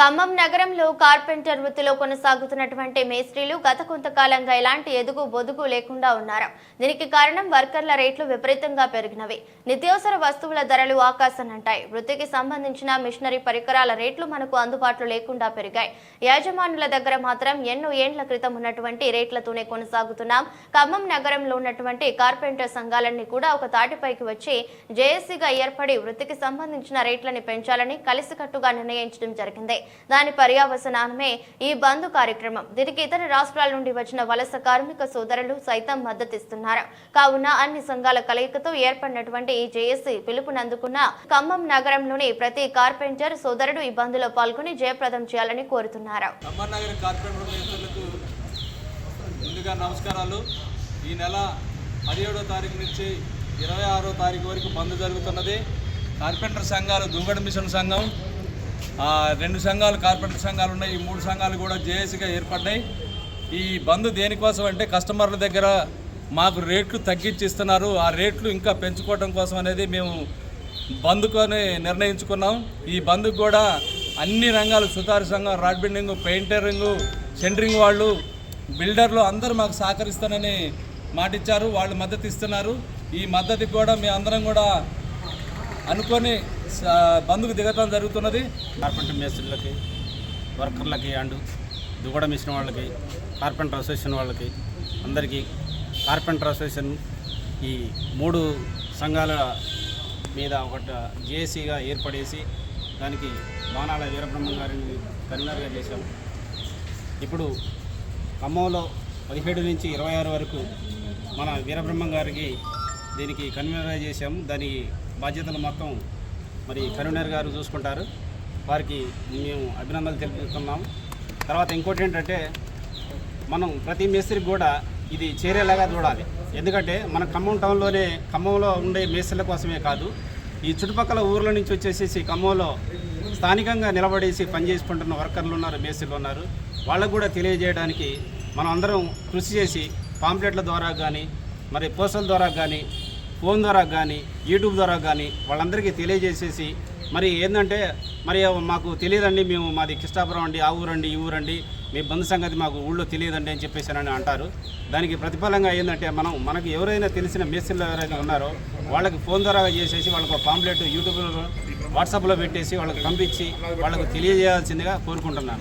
ఖమ్మం నగరంలో కార్పెంటర్ వృత్తిలో కొనసాగుతున్నటువంటి మేస్త్రీలు గత కొంతకాలంగా ఎలాంటి ఎదుగు బొదుగు లేకుండా ఉన్నారు. దీనికి కారణం వర్కర్ల రేట్లు విపరీతంగా పెరిగినవి. నిత్యావసర వస్తువుల ధరలు ఆకాశనంటాయి వృత్తికి సంబంధించిన మిషనరీ పరికరాల రేట్లు మనకు అందుబాటులో లేకుండా పెరిగాయి. యాజమానుల దగ్గర మాత్రం ఎన్నో ఏండ్ల క్రితం ఉన్నటువంటి రేట్లతోనే కొనసాగుతున్నాం. ఖమ్మం నగరంలో ఉన్నటువంటి కార్పెంటర్ సంఘాలన్నీ కూడా ఒక తాటిపైకి వచ్చి జేఏసీగా ఏర్పడి వృత్తికి సంబంధించిన రేట్లని పెంచాలని కలిసికట్టుగా నిర్ణయించడం జరిగింది. దాని పర్యావసనానమే ఈ బంద్ కార్యక్రమం. దీనికి ఇతర రాష్ట్రాల నుండి వచ్చిన వలస కార్మిక సోదరులు సైతం మద్దతిస్తున్నారు. కావున అన్ని సంఘాల కలయికతో ఏర్పడినటువంటి ఈ జేఏసీ పిలుపునందుకున్న ఖమ్మం నగరంలోని ప్రతి కార్పెంటర్ సోదరుడు ఈ బంద్లో పాల్గొని జయప్రదం చేయాలని కోరుతున్నారు. ముందుగా నమస్కారాలు. ఈ నెల పదిహేడో తారీఖు నుంచి ఇరవై ఆరో తారీఖు వరకు బంద్ జరుగుతున్నది. కార్పెంటర్ సంఘాలు దుంగడ మిషన్ సంఘం రెండు సంఘాలు కార్పొరేట్ సంఘాలు ఉన్నాయి. ఈ మూడు సంఘాలు కూడా జేఏసీగా ఏర్పడ్డాయి. ఈ బంద్ దేనికోసం అంటే కస్టమర్ల దగ్గర మాకు రేట్లు తగ్గించి ఇస్తున్నారు ఆ రేట్లు ఇంకా పెంచుకోవడం కోసం అనేది మేము బంద్కొని నిర్ణయించుకున్నాం. ఈ బంద్కు కూడా అన్ని రంగాలు సుతారు సంఘం రాడ్ బిల్డింగ్ పెయింటరింగ్ సెంటరింగ్ వాళ్ళు బిల్డర్లు అందరూ మాకు సహకరిస్తానని మాటిచ్చారు. వాళ్ళు మద్దతు ఇస్తున్నారు. ఈ మద్దతు కూడా మేము అందరం కూడా అనుకొని బంధుకు దిగటం జరుగుతున్నది. కార్పెంటర్ మేస్త్రులకి వర్కర్లకి అండ్ దుగడ మిషన్ వాళ్ళకి కార్పెంటర్ అసోసియేషన్ వాళ్ళకి అందరికీ కార్పెంటర్ అసోసియేషన్ ఈ మూడు సంఘాల మీద ఒకటి జేఏసీగా ఏర్పడేసి దానికి బాణాల వీరబ్రహ్మం గారిని కన్వీనర్గా చేశాము ఇప్పుడు ఖమ్మంలో పదిహేడు నుంచి ఇరవై ఆరు వరకు మన వీరబ్రహ్మం గారికి దీనికి కన్వీనర్గా చేశాము దాని బాధ్యతలు మొత్తం మరి కన్వీనర్ గారు చూసుకుంటారు. వారికి మేము అభినందనలు తెలుపుతున్నాము తర్వాత ఇంకోటి ఏంటంటే మనం ప్రతి మేస్త్రికి కూడా ఇది చేరేలాగా చూడాలి. ఎందుకంటే మన ఖమ్మం టౌన్లోనే ఖమ్మంలో ఉండే మేస్త్రుల కోసమే కాదు ఈ చుట్టుపక్కల ఊర్ల నుంచి వచ్చేసేసి ఖమ్మంలో స్థానికంగా నిలబడేసి పనిచేసుకుంటున్న వర్కర్లు ఉన్నారు మేస్త్రులు ఉన్నారు. వాళ్ళకు కూడా తెలియజేయడానికి మనం అందరం కృషి చేసి పాంప్లెట్ల ద్వారా కానీ మరి పోస్టల్ ద్వారా కానీ ఫోన్ ద్వారా కానీ యూట్యూబ్ ద్వారా కానీ వాళ్ళందరికీ తెలియజేసేసి మరి ఏంటంటే మరి మాకు తెలియదండి మేము మాది కృష్ణాపురం అండి ఆ ఊరండి ఈ ఊరండి మీ బంధు సంగతి మాకు ఊళ్ళో తెలియదండి అని చెప్పేసి అని అంటారు. దానికి ప్రతిఫలంగా ఏంటంటే మనం మనకు ఎవరైనా తెలిసిన మేస్త్రీలు ఎవరైనా ఉన్నారో వాళ్ళకి ఫోన్ ద్వారా చేసేసి వాళ్ళకు ఒక పాంప్లెట్ యూట్యూబ్లో వాట్సాప్లో పెట్టేసి వాళ్ళకి పంపించి వాళ్ళకు తెలియజేయాల్సిందిగా కోరుకుంటున్నాను.